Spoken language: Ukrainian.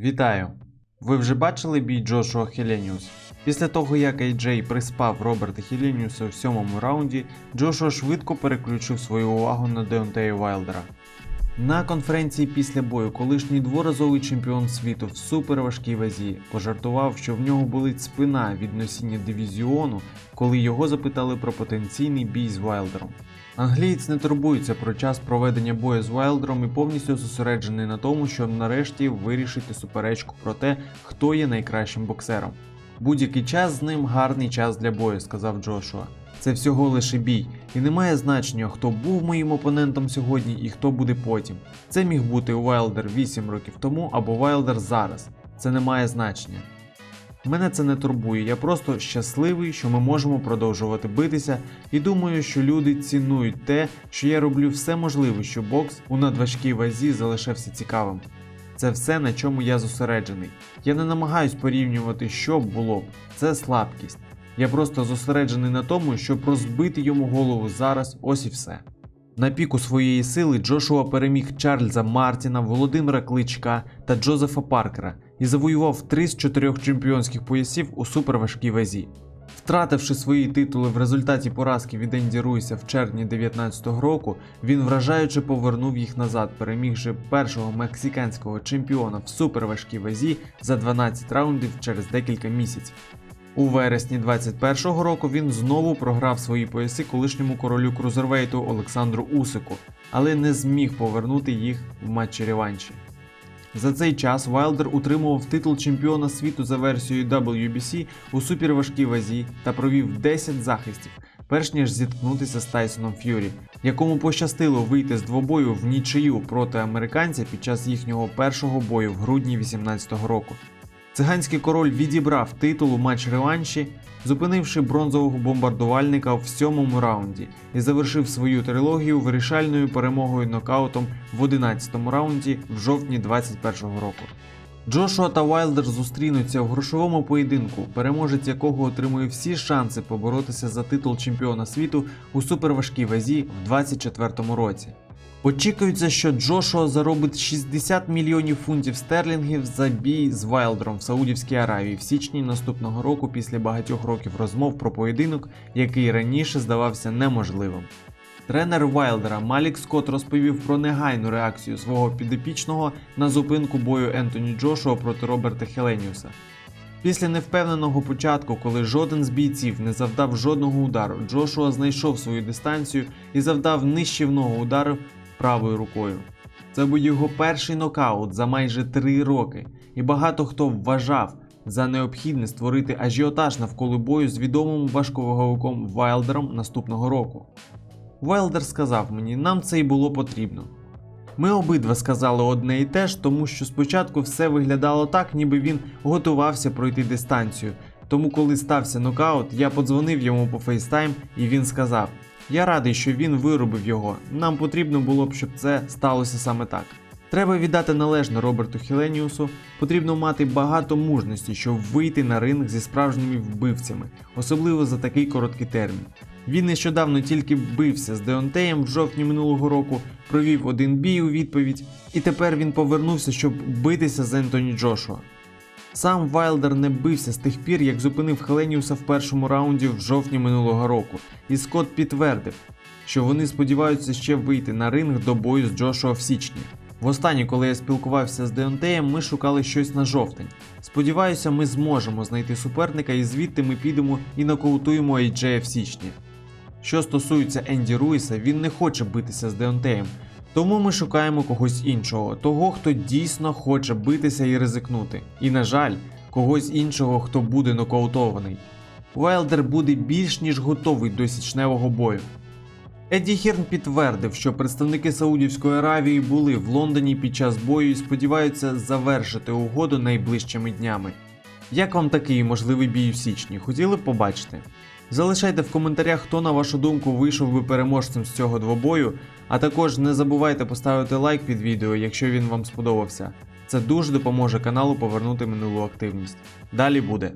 Вітаю! Ви вже бачили бій Джошуа Хеленіус? Після того, як AJ приспав Роберта Хеленіуса в сьомому раунді, Джошуа швидко переключив свою увагу на Деонтея Вайлдера. На конференції після бою колишній дворазовий чемпіон світу в суперважкій вазі пожартував, що в нього болить спина від носіння дивізіону, коли його запитали про потенційний бій з Вайлдером. Англієць не турбується про час проведення бою з Вайлдером і повністю зосереджений на тому, щоб нарешті вирішити суперечку про те, хто є найкращим боксером. Будь-який час з ним гарний час для бою, сказав Джошуа. Це всього лише бій, і не має значення, хто був моїм опонентом сьогодні і хто буде потім. Це міг бути Вайлдер 8 років тому або Вайлдер зараз. Це не має значення. Мене це не турбує, я просто щасливий, що ми можемо продовжувати битися, і думаю, що люди цінують те, що я роблю все можливе, щоб бокс у надважкій вазі залишався цікавим. Це все, на чому я зосереджений. Я не намагаюсь порівнювати, що було б. Це слабкість. Я просто зосереджений на тому, щоб розбити йому голову зараз, ось і все. На піку своєї сили Джошуа переміг Чарльза Мартіна, Володимира Кличка та Джозефа Паркера і завоював три з чотирьох чемпіонських поясів у суперважкій вазі. Втративши свої титули в результаті поразки від Енді Руйса в червні 2019 року, він вражаюче повернув їх назад, перемігши першого мексиканського чемпіона в суперважкій вазі за 12 раундів через декілька місяців. У вересні 21-го року він знову програв свої пояси колишньому королю крузервейту Олександру Усику, але не зміг повернути їх в матчі реванші. За цей час Вайлдер утримував титул чемпіона світу за версією WBC у суперважкій вазі та провів 10 захистів, перш ніж зіткнутися з Тайсоном Ф'юрі, якому пощастило вийти з двобою в нічию проти американця під час їхнього першого бою в грудні 2018 року. Циганський король відібрав титул у матч реванші, зупинивши бронзового бомбардувальника в сьомому раунді і завершив свою трилогію вирішальною перемогою нокаутом в 11-му раунді в жовтні 2021 року. Джошуа та Вайлдер зустрінуться в грошовому поєдинку, переможець якого отримує всі шанси поборотися за титул чемпіона світу у суперважкій вазі в 2024 році. Очікується, що Джошуа заробить 60 мільйонів фунтів стерлінгів за бій з Вайлдером в Саудівській Аравії в січні наступного року після багатьох років розмов про поєдинок, який раніше здавався неможливим. Тренер Вайлдера Малік Скотт розповів про негайну реакцію свого підопічного на зупинку бою Ентоні Джошуа проти Роберта Хеленіуса. Після невпевненого початку, коли жоден з бійців не завдав жодного удару, Джошуа знайшов свою дистанцію і завдав нищівного удару правою рукою. Це був його перший нокаут за майже три роки, і багато хто вважав за необхідне створити ажіотаж навколо бою з відомим важковаговиком Вайлдером наступного року. Вайлдер сказав мені, нам це й було потрібно. Ми обидва сказали одне і те ж, тому що спочатку все виглядало так, ніби він готувався пройти дистанцію. Тому, коли стався нокаут, я подзвонив йому по фейстайм, і він сказав: Я радий, що він виробив його. Нам потрібно було б, щоб це сталося саме так. Треба віддати належне Роберту Хіленіусу, потрібно мати багато мужності, щоб вийти на ринг зі справжніми вбивцями, особливо за такий короткий термін. Він нещодавно тільки бився з Деонтеєм в жовтні минулого року, провів один бій у відповідь, і тепер він повернувся, щоб битися з Ентоні Джошуа. Сам Вайлдер не бився з тих пір, як зупинив Хеленіуса в першому раунді в жовтні минулого року, і Скотт підтвердив, що вони сподіваються ще вийти на ринг до бою з Джошуа в січні. Востаннє, коли я спілкувався з Деонтеєм, ми шукали щось на жовтень. Сподіваюся, ми зможемо знайти суперника і звідти ми підемо і нокаутуємо AJ в січні. Що стосується Енді Руїса, він не хоче битися з Деонтеєм, тому ми шукаємо когось іншого, того, хто дійсно хоче битися і ризикнути. І, на жаль, когось іншого, хто буде нокаутований. Вайлдер буде більш ніж готовий до січневого бою. Едді Хірн підтвердив, що представники Саудівської Аравії були в Лондоні під час бою і сподіваються завершити угоду найближчими днями. Як вам такий можливий бій у січні? Хотіли б побачити? Залишайте в коментарях, хто на вашу думку вийшов би переможцем з цього двобою, а також не забувайте поставити лайк під відео, якщо він вам сподобався. Це дуже допоможе каналу повернути минулу активність. Далі буде.